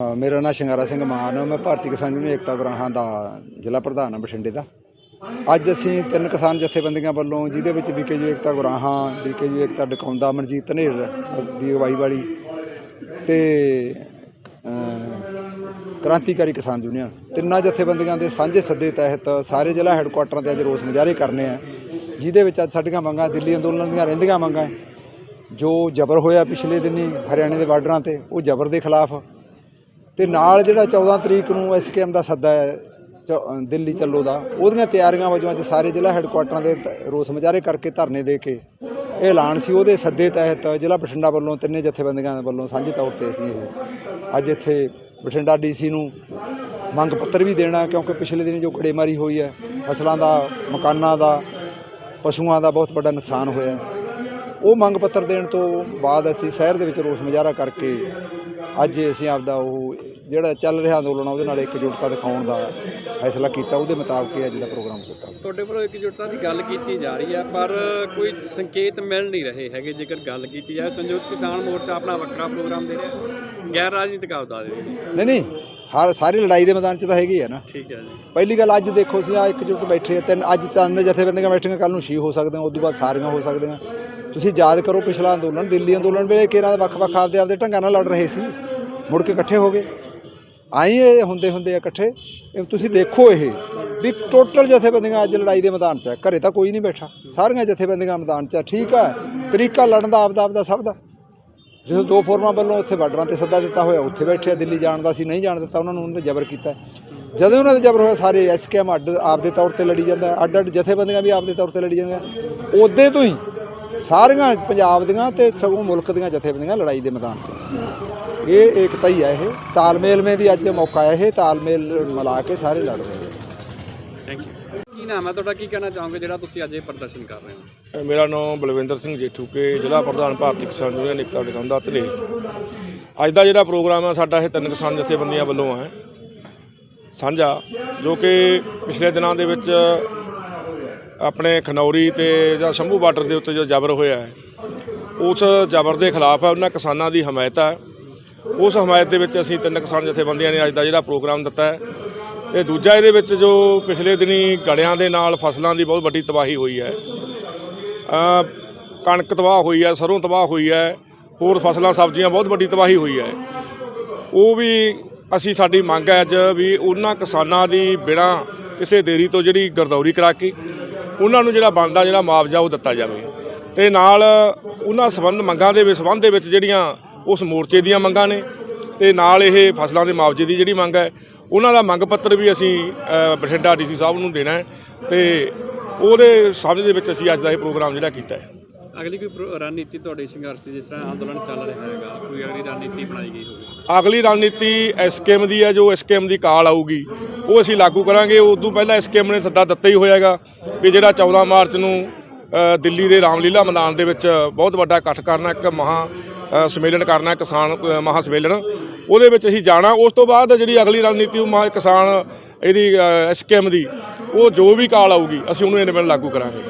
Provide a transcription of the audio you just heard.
ਮੇਰਾ ਨਾਮ ਸ਼ਿੰਗਾਰਾ ਸਿੰਘ ਮਾਨ ਮੈਂ ਭਾਰਤੀ ਕਿਸਾਨ ਯੂਨੀਅਨ ਏਕਤਾ ਗੁਰਾਹਾਂ ਦਾ ਜ਼ਿਲ੍ਹਾ ਪ੍ਰਧਾਨ ਹਾਂ ਬਠਿੰਡੇ ਦਾ। ਅੱਜ ਅਸੀਂ ਤਿੰਨ ਕਿਸਾਨ ਜਥੇਬੰਦੀਆਂ ਵੱਲੋਂ, ਜਿਹਦੇ ਵਿੱਚ ਬੀਕੇਯੂ ਏਕਤਾ ਗੁਰਾਹਾਂ ਬੀਕੇਯੂ ਏਕਤਾ ਡਕਾਉਂਦਾ ਮਨਜੀਤ ਧਨੇਰ ਦੀ ਅਗਵਾਈ ਵਾਲੀ ਤੇ ਕ੍ਰਾਂਤੀਕਾਰੀ ਕਿਸਾਨ ਯੂਨੀਅਨ। ਤਿੰਨਾਂ ਜਥੇਬੰਦੀਆਂ ਦੇ ਸਾਂਝੇ ਸੱਦੇ ਤਹਿਤ ਸਾਰੇ ਜ਼ਿਲ੍ਹਾ ਹੈੱਡਕੁਆਟਰਾਂ ਤੇ ਅੱਜ ਰੋਸ ਮੁਜ਼ਾਹਰੇ ਕਰਨੇ ਆ, ਜਿਹਦੇ ਵਿੱਚ ਅੱਜ ਸਾਡੀਆਂ ਮੰਗਾਂ ਦਿੱਲੀ ਅੰਦੋਲਨ ਦੀਆਂ ਰਹਿੰਦੀਆਂ ਮੰਗਾਂ ਜੋ ਜ਼ਬਰ ਹੋਇਆ ਪਿਛਲੇ ਦਿਨੀ ਹਰਿਆਣੇ ਦੇ ਬਾਰਡਰਾਂ ਤੇ, ਉਹ ਜ਼ਬਰ ਦੇ ਖਿਲਾਫ ਤੇ ਨਾਲ ਜਿਹੜਾ 14 ਤਰੀਕ ਨੂੰ ਐਸਕੇਐਮ ਦਾ ਸੱਦਾ ਹੈ, ਚ- ਦਿੱਲੀ ਚੱਲੋ ਦਾ, ਉਹਦੀਆਂ ਤਿਆਰੀਆਂ ਵਜੋਂ ਅੱਜ ਸਾਰੇ ਜ਼ਿਲ੍ਹਾ ਹੈੱਡਕੁਆਟਰਾਂ ਦੇ ਤ- ਰੋਸ ਮੁਜ਼ਾਹਰੇ ਕਰਕੇ ਧਰਨੇ ਦੇ ਕੇ ਇਹ ਐਲਾਨ ਸੀ। ਉਹਦੇ ਸੱਦੇ ਤਹਿਤ ਜ਼ਿਲ੍ਹਾ ਬਠਿੰਡਾ ਵੱਲੋਂ ਤਿੰਨੇ ਜਥੇਬੰਦੀਆਂ ਵੱਲੋਂ ਸਾਂਝੇ ਤੌਰ ਤੇ ਅਸੀਂ ਇਹ। ਅੱਜ ਇੱਥੇ ਬਠਿੰਡਾ ਡੀਸੀ ਨੂੰ ਮੰਗ ਪੱਤਰ ਵੀ ਦੇਣਾ, ਕਿਉਂਕਿ ਪਿਛਲੇ ਦਿਨੀ ਜੋ ਗੜੇਮਾਰੀ ਹੋਈ ਹੈ, ਫਸਲਾਂ ਦਾ, ਮਕਾਨਾਂ ਦਾ, ਪਸ਼ੂਆਂ ਦਾ ਬਹੁਤ ਵੱਡਾ ਨੁਕਸਾਨ ਹੋਇਆ। ਉਹ ਮੰਗ ਪੱਤਰ ਦੇਣ ਤੋਂ ਬਾਅਦ ਅਸੀਂ ਸ਼ਹਿਰ ਦੇ ਵਿੱਚ ਰੋਸ ਮੁਜ਼ਾਹਰਾ ਕਰਕੇ ਅੱਜ ਅਸੀਂ ਆਪਦਾ ਉਹ ਜਿਹੜਾ ਚੱਲ ਰਿਹਾ ਅੰਦੋਲਨ ਉਹਦੇ ਨਾਲ ਇਕਜੁੱਟਤਾ ਦਿਖਾਉਣ ਦਾ ਫੈਸਲਾ ਕੀਤਾ ਉਹਦੇ ਮੁਤਾਬਕ ਅੱਜ ਦਾ ਪ੍ਰੋਗਰਾਮ ਕੀਤਾ ਸੀ। ਤੁਹਾਡੇ ਵੱਲੋਂ ਇਕਜੁੱਟਤਾ ਦੀ ਗੱਲ ਕੀਤੀ ਜਾ ਰਹੀ ਹੈ ਪਰ ਕੋਈ ਸੰਕੇਤ ਮਿਲ ਨਹੀਂ ਰਹੇ ਹੈਗੇ ਜੇਕਰ ਗੱਲ ਕੀਤੀ ਜਾਏ। ਸੰਯੁਕਤ ਕਿਸਾਨ ਮੋਰਚਾ ਆਪਣਾ ਵੱਖਰਾ ਪ੍ਰੋਗਰਾਮ ਦੇ ਰਿਹਾ ਹੈ। ਗੈਰ ਰਾਜਨੀਤਿਕ ਆਪਦਾ ਦੇ। ਨਹੀਂ ਨਹੀਂ ਹਰ ਸਾਰੀ ਲੜਾਈ ਦੇ ਮੈਦਾਨ 'ਚ ਤਾਂ ਹੈਗੀ ਹੈ ਨਾ। ਠੀਕ ਹੈ ਜੀ। ਪਹਿਲੀ ਗੱਲ ਅੱਜ ਦੇਖੋ ਅਸੀਂ ਆ ਇਕਜੁੱਟ ਬੈਠੇ ਆ ਤਿੰਨ ਅੱਜ ਚੰਦ ਜਥੇਬੰਦੀਆਂ ਬੈਠੀਆਂ ਕੱਲ ਨੂੰ ਛੇ ਹੋ ਸਕਦੀਆਂ ਉਸ ਤੋਂ ਬਾਅਦ ਸਾਰੀਆਂ ਹੋ ਸਕਦੀਆਂ। ਤੁਸੀਂ ਯਾਦ ਕਰੋ ਪਿਛਲਾ ਅੰਦੋਲਨ ਦਿੱਲੀ ਅੰਦੋਲਨ ਵੇਲੇ ਕੇਰਾਂ ਦੇ ਵੱਖ-ਵੱਖ ਆਪਦੇ ਆਪਦੇ ਢੰਗਾਂ ਨਾਲ ਲੜ ਰਹੇ ਸੀ। ਮੁੜ ਕੇ ਇਕੱਠੇ ਹੋ ਗਏ। ਆਈ ਇਹ ਹੁੰਦੇ ਹੁੰਦੇ ਆ ਇਕੱਠੇ। ਤੁਸੀਂ ਦੇਖੋ ਇਹ ਵੀ ਟੋਟਲ ਜਥੇਬੰਦੀਆਂ ਅੱਜ ਲੜਾਈ ਦੇ ਮੈਦਾਨ 'ਚ ਹੈ ਘਰੇ ਤਾਂ ਕੋਈ ਨਹੀਂ ਬੈਠਾ। ਸਾਰੀਆਂ ਜਥੇਬੰਦੀਆਂ ਮੈਦਾਨ 'ਚ ਹੈ ਠੀਕ ਹੈ ਤਰੀਕਾ ਲੜਨ ਦਾ, ਆਪਦਾ ਆਪਦਾ ਸਭ ਦਾ। ਜਦੋਂ ਦੋ ਫੋਰਮਾਂ ਵੱਲੋਂ ਉੱਥੇ ਬਾਰਡਰਾਂ ਤੇ ਸੱਦਾ ਦਿੱਤਾ ਹੋਇਆ, ਉੱਥੇ ਬੈਠੇ ਆ, ਦਿੱਲੀ ਜਾਣ ਦਾ ਸੀ, ਨਹੀਂ ਜਾਣ ਦਿੱਤਾ, ਉਹਨਾਂ ਨੂੰ ਉਹਨਾਂ ਨੇ ਜ਼ਬਰ ਕੀਤਾ। ਜਦੋਂ ਉਹਨਾਂ ਤੇ ਜ਼ਬਰ ਹੋਇਆ, ਸਾਰੇ ਐਸਕੇਐਮ ਅੱਡ ਆਪਦੇ ਤੌਰ ਤੇ ਲੜੀ ਜਾਂਦਾ ਅੱਡ ਅੱਡ ਜਥੇਬੰਦੀਆਂ ਵੀ ਆਪਦੇ ਤੌਰ ਤੇ ਲੜੀ ਜਾਂਦੀਆਂ ਉਦੋਂ ਤੋਂ ਹੀ ਸਾਰੀਆਂ ਪੰਜਾਬ ਦੀਆਂ ਤੇ ਸਗੋਂ ਮੁਲਕ ਦੀਆਂ ਜਥੇਬੰਦੀਆਂ ਲੜਾਈ ਦੇ ਮੈਦਾਨ 'ਚ ਇਹ ਏਕਤਾ ਹੀ ਹੈ ਇਹ। ਤਾਲਮੇਲ ਮੇ ਦੀ ਅੱਜ ਮੌਕਾ ਹੈ ਇਹ। ਤਾਲਮੇਲ ਮਿਲਾ ਕੇ ਸਾਰੇ ਲੜ ਰਹੇ ਆ ਥੈਂਕ ਯੂ ਕੀ ਨਾਮ ਹੈ ਤੁਹਾਡਾ? ਕੀ ਕਹਿਣਾ ਚਾਹੋਗੇ ਜਿਹੜਾ ਤੁਸੀਂ ਅੱਜ ਇਹ ਪ੍ਰਦਰਸ਼ਨ ਕਰ ਰਹੇ ਹੋ? ਮੇਰਾ ਨਾਮ ਬਲਵਿੰਦਰ ਸਿੰਘ ਜੇਠੂਕੇ ਜ਼ਿਲ੍ਹਾ ਪ੍ਰਧਾਨ ਭਾਰਤੀ ਕਿਸਾਨ ਯੂਨੀਅਨ ਏਕਤਾ ਡਕਾਉਂਦਾ ਧਲੇ ਅੱਜ ਦਾ ਜਿਹੜਾ ਪ੍ਰੋਗਰਾਮ ਹੈ ਸਾਡਾ ਇਹ ਤਿੰਨ ਕਿਸਾਨ ਜਥੇਬੰਦੀਆਂ ਵੱਲੋਂ ਹੈ ਸਾਂਝਾ ਜੋ ਕਿ ਪਿਛਲੇ ਦਿਨਾਂ ਦੇ ਵਿੱਚ ਆਪਣੇ ਖਨੌਰੀ ਤੇ ਜਾਂ ਸ਼ੰਭੂ ਬਾਰਡਰ ਦੇ ਉੱਤੇ ਜੋ ਜ਼ਬਰ ਹੋਇਆ ਹੈ ਉਸ ਜ਼ਬਰ ਦੇ ਖਿਲਾਫ ਹੈ ਉਹਨਾਂ ਕਿਸਾਨਾਂ ਦੀ ਹਮਾਇਤ ਹੈ ਉਸ ਹਮਾਇਤ ਦੇ ਵਿੱਚ ਅਸੀਂ ਤਿੰਨ ਕਿਸਾਨ ਜਥੇਬੰਦੀਆਂ ਨੇ ਅੱਜ ਦਾ ਜਿਹੜਾ ਪ੍ਰੋਗਰਾਮ ਦਿੱਤਾ ਹੈ। ਤੇ ਦੂਜਾ ਇਹਦੇ ਵਿੱਚ ਜੋ ਪਿਛਲੇ ਦਿਨੀ ਗੜਿਆਂ ਦੇ ਨਾਲ ਫਸਲਾਂ ਦੀ ਬਹੁਤ ਵੱਡੀ ਤਬਾਹੀ ਹੋਈ ਹੈ। ਕਣਕ ਤਬਾਹ ਹੋਈ ਹੈ, ਸਰੋਂ ਤਬਾਹ ਹੋਈ ਹੈ, ਹੋਰ ਫਸਲਾਂ, ਸਬਜ਼ੀਆਂ ਬਹੁਤ ਵੱਡੀ ਤਬਾਹੀ ਹੋਈ ਹੈ। ਉਹ ਵੀ ਅਸੀਂ ਸਾਡੀ ਮੰਗ ਹੈ ਅੱਜ ਵੀ ਉਹਨਾਂ ਕਿਸਾਨਾਂ ਦੀ ਬਿਨਾਂ ਕਿਸੇ ਦੇਰੀ ਤੋਂ ਜਿਹੜੀ ਗਰਦੌਰੀ ਕਰਾ ਕੇ ਉਹਨਾਂ ਨੂੰ ਜਿਹੜਾ ਬਣਦਾ ਜਿਹੜਾ ਮੁਆਵਜ਼ਾ ਉਹ ਦਿੱਤਾ ਜਾਵੇ। ਤੇ ਨਾਲ ਉਹਨਾਂ ਸੰਬੰਧ ਮੰਗਾਂ ਦੇ ਵਿੱਚ ਸੰਬੰਧ ਦੇ ਵਿੱਚ ਜਿਹੜੀਆਂ ਉਸ ਮੋਰਚੇ ਦੀਆਂ ਮੰਗਾਂ ਨੇ ਤੇ ਨਾਲ ਇਹ ਫਸਲਾਂ ਦੇ ਮੁਆਵਜ਼ੇ ਦੀ ਜਿਹੜੀ ਮੰਗ ਹੈ ਉਹਨਾਂ ਦਾ ਮੰਗ ਪੱਤਰ ਵੀ ਅਸੀਂ ਬਠਿੰਡਾ ਡੀਸੀ ਸਾਹਿਬ ਨੂੰ ਦੇਣਾ ਹੈ ਤੇ ਉਹਦੇ ਸਮਝ ਦੇ ਵਿੱਚ ਅਸੀਂ ਅੱਜ ਦਾ ਇਹ ਪ੍ਰੋਗਰਾਮ ਜਿਹੜਾ ਕੀਤਾ ਹੈ। ਅਗਲੀ ਕੋਈ ਰਣਨੀਤੀ ਤੁਹਾਡੇ ਸੰਘਰਸ਼ ਦੀ ਜਿਸ ਤਰ੍ਹਾਂ ਅੰਦੋਲਨ ਚੱਲ ਰਿਹਾ ਹੈਗਾ ਕੋਈ ਅਗਲੀ ਰਣਨੀਤੀ ਬਣਾਈ ਗਈ ਹੋਵੇ? ਅਗਲੀ ਰਣਨੀਤੀ ਐਸਕੇਐਮ ਦੀ ਹੈ ਜੋ ਐਸਕੇਐਮ ਦੀ ਕਾਲ ਆਊਗੀ ਉਹ ਅਸੀਂ ਲਾਗੂ ਕਰਾਂਗੇ। ਉਸ ਤੋਂ ਪਹਿਲਾਂ ਐਸਕੇਐਮ ਨੇ ਸੱਦਾ ਦਿੱਤਾ ਹੀ ਹੋਇਆਗਾ ਵੀ ਜਿਹੜਾ 14 ਮਾਰਚ ਨੂੰ ਦਿੱਲੀ ਦੇ ਰਾਮਲੀਲਾ ਮੈਦਾਨ ਦੇ ਵਿੱਚ ਬਹੁਤ ਵੱਡਾ ਇਕੱਠ ਕਰਨਾ ਇੱਕ ਮਹਾ ਸੰਮੇਲਨ ਕਰਨਾ ਕਿਸਾਨ ਅ, ਮਹਾ ਸੰਮੇਲਨ। ਉਹਦੇ ਵਿੱਚ ਅਸੀਂ ਜਾਣਾ। ਉਸ ਤੋਂ ਬਾਅਦ ਜਿਹੜੀ ਅਗਲੀ ਰਣਨੀਤੀ ਉਹ ਮਹਾ ਕਿਸਾਨ ਇਹਦੀ ਐਸਕੇਐਮ ਦੀ ਉਹ ਜੋ ਵੀ ਕਾਲ ਆਊਗੀ ਅਸੀਂ ਉਹਨੂੰ ਇਹਨੇ ਲਾਗੂ ਕਰਾਂਗੇ।